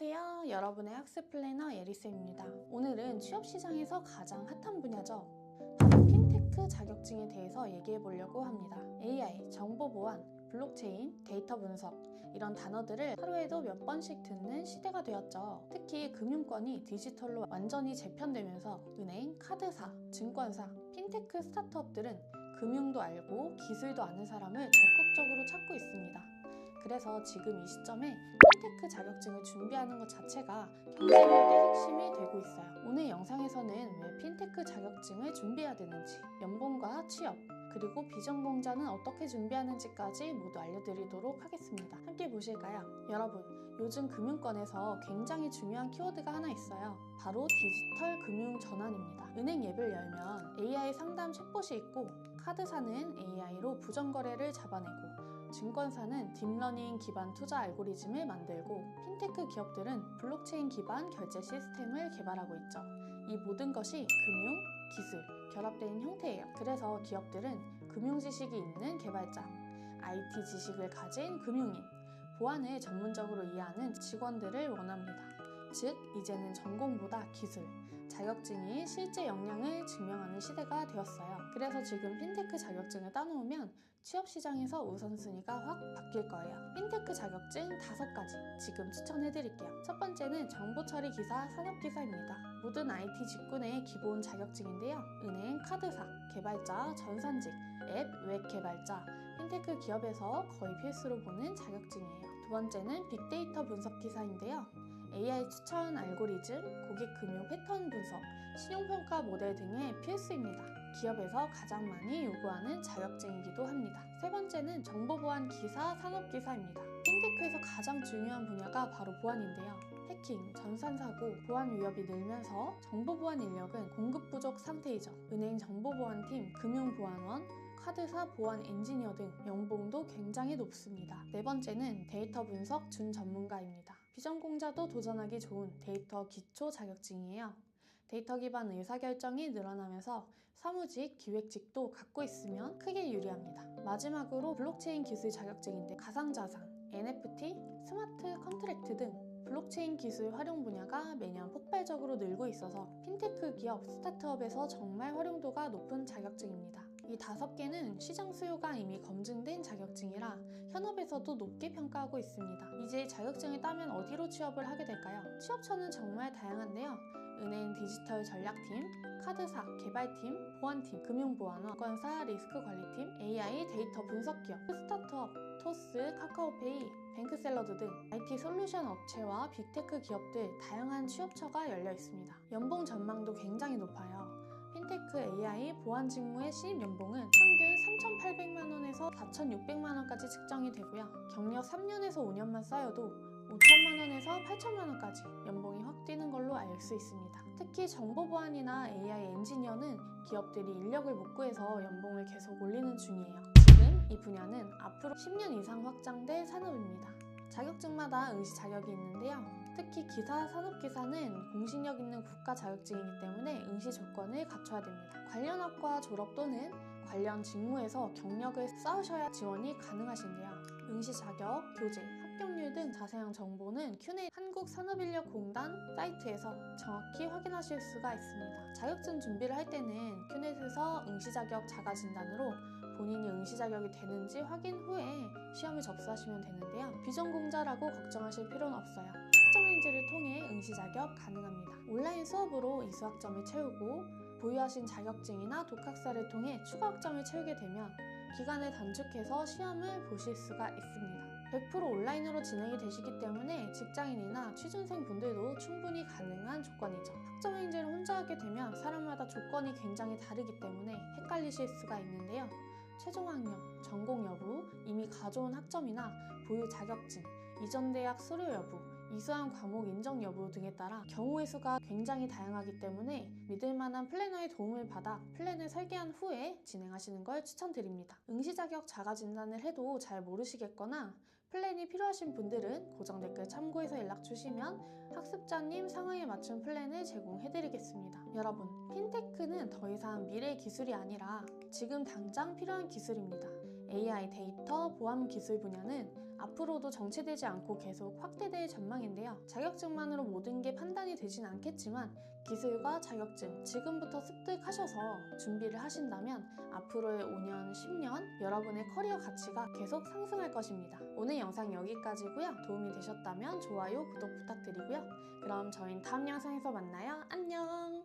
안녕하세요. 여러분의 학습 플래너 예리쌤입니다. 오늘은 취업 시장에서 가장 핫한 분야죠. 바로 핀테크 자격증에 대해서 얘기해 보려고 합니다. AI, 정보 보안, 블록체인, 데이터 분석 이런 단어들을 하루에도 몇 번씩 듣는 시대가 되었죠. 특히 금융권이 디지털로 완전히 재편되면서 은행, 카드사, 증권사, 핀테크 스타트업들은 금융도 알고 기술도 아는 사람을 적극적으로 찾고 있습니다. 그래서 지금 이 시점에 핀테크 자격증을 준비하는 것 자체가 경쟁력의 핵심이 되고 있어요. 오늘 영상에서는 왜 핀테크 자격증을 준비해야 되는지, 연봉과 취업, 그리고 비전공자는 어떻게 준비하는지까지 모두 알려드리도록 하겠습니다. 함께 보실까요? 여러분, 요즘 금융권에서 굉장히 중요한 키워드가 하나 있어요. 바로 디지털 금융 전환입니다. 은행 앱을 열면 AI 상담 챗봇이 있고, 카드사는 AI로 부정거래를 잡아내고, 증권사는 딥러닝 기반 투자 알고리즘을 만들고 핀테크 기업들은 블록체인 기반 결제 시스템을 개발하고 있죠. 이 모든 것이 금융, 기술, 결합된 형태예요. 그래서 기업들은 금융 지식이 있는 개발자, IT 지식을 가진 금융인, 보안을 전문적으로 이해하는 직원들을 원합니다. 즉, 이제는 전공보다 기술, 자격증이 실제 역량을 증명하는 시대가 되었어요. 그래서 지금 핀테크 자격증을 따놓으면 취업 시장에서 우선순위가 확 바뀔 거예요. 핀테크 자격증 5가지 지금 추천해드릴게요. 첫 번째는 정보처리 기사, 산업기사입니다. 모든 IT 직군의 기본 자격증인데요. 은행, 카드사, 개발자, 전산직, 앱, 웹 개발자, 핀테크 기업에서 거의 필수로 보는 자격증이에요. 두 번째는 빅데이터 분석 기사인데요. AI 추천 알고리즘, 고객 금융 패턴 분석, 신용평가 모델 등의 필수입니다. 기업에서 가장 많이 요구하는 자격증이기도 합니다. 세 번째는 정보보안 기사, 산업기사입니다. 핀테크에서 가장 중요한 분야가 바로 보안인데요. 해킹, 전산사고, 보안 위협이 늘면서 정보보안 인력은 공급 부족 상태이죠. 은행 정보보안팀, 금융보안원, 카드사 보안 엔지니어 등 연봉도 굉장히 높습니다. 네 번째는 데이터 분석 준 전문가입니다. 비전공자도 도전하기 좋은 데이터 기초 자격증이에요. 데이터 기반 의사결정이 늘어나면서 사무직, 기획직도 갖고 있으면 크게 유리합니다. 마지막으로 블록체인 기술 자격증인데 가상자산, NFT, 스마트 컨트랙트 등 블록체인 기술 활용 분야가 매년 폭발적으로 늘고 있어서 핀테크 기업, 스타트업에서 정말 활용도가 높은 자격증입니다. 이 다섯 개는 시장 수요가 이미 검증된 자격증이라 현업에서도 높게 평가하고 있습니다. 이제 자격증을 따면 어디로 취업을 하게 될까요? 취업처는 정말 다양한데요. 은행 디지털 전략팀, 카드사 개발팀, 보안팀, 금융보안원, 건사 리스크 관리팀, AI 데이터 분석기업, 스타트업, 토스, 카카오페이, 뱅크샐러드 등 IT 솔루션 업체와 빅테크 기업들 다양한 취업처가 열려 있습니다. 연봉 전망도 굉장히 높아요. 핀테크 AI 보안 직무의 신입 연봉은 평균 3,800만 원에서 4,600만 원까지 측정이 되고요. 경력 3년에서 5년만 쌓여도 5천만 원에서 8천만 원까지 연봉이 확 뛰는 걸로 알 수 있습니다. 특히 정보보안이나 AI 엔지니어는 기업들이 인력을 못 구해서 연봉을 계속 올리는 중이에요. 지금 이 분야는 앞으로 10년 이상 확장될 산업입니다. 자격증마다 응시 자격이 있는데요. 특히 기사, 산업기사는 공신력 있는 국가 자격증이기 때문에 응시 조건을 갖춰야 됩니다. 관련 학과 졸업 또는 관련 직무에서 경력을 쌓으셔야 지원이 가능하신데요. 응시 자격, 교재, 합격률 등 자세한 정보는 큐네 한국산업인력공단 사이트에서 정확히 확인하실 수가 있습니다. 자격증 준비를 할 때는 큐넷에서 응시 자격 자가 진단으로 본인이 응시 자격이 되는지 확인 후에 시험을 접수하시면 되는데요. 비전공자라고 걱정하실 필요는 없어요. 학점인지를 통해 응시 자격 가능합니다. 온라인 수업으로 이 수학점을 채우고 보유하신 자격증이나 독학사를 통해 추가 학점을 채우게 되면 기간을 단축해서 시험을 보실 수가 있습니다. 100% 온라인으로 진행이 되시기 때문에 직장인이나 취준생 분들도 충분히 가능한 조건이죠. 학점인지를 혼자 하게 되면 사람마다 조건이 굉장히 다르기 때문에 헷갈리실 수가 있는데요. 최종 학력, 전공 여부, 이미 가져온 학점이나 보유 자격증, 이전 대학 수료 여부, 이수한 과목 인정 여부 등에 따라 경우의 수가 굉장히 다양하기 때문에 믿을 만한 플래너의 도움을 받아 플랜을 설계한 후에 진행하시는 걸 추천드립니다. 응시 자격 자가 진단을 해도 잘 모르시겠거나 플랜이 필요하신 분들은 고정 댓글 참고해서 연락 주시면 학습자님 상황에 맞춘 플랜을 제공해드리겠습니다. 여러분, 핀테크는 더 이상 미래 기술이 아니라 지금 당장 필요한 기술입니다. AI 데이터 보안 기술 분야는 앞으로도 정체되지 않고 계속 확대될 전망인데요. 자격증만으로 모든 게 판단이 되진 않겠지만 기술과 자격증 지금부터 습득하셔서 준비를 하신다면 앞으로의 5년, 10년 여러분의 커리어 가치가 계속 상승할 것입니다. 오늘 영상 여기까지고요. 도움이 되셨다면 좋아요, 구독 부탁드리고요. 그럼 저희는 다음 영상에서 만나요. 안녕!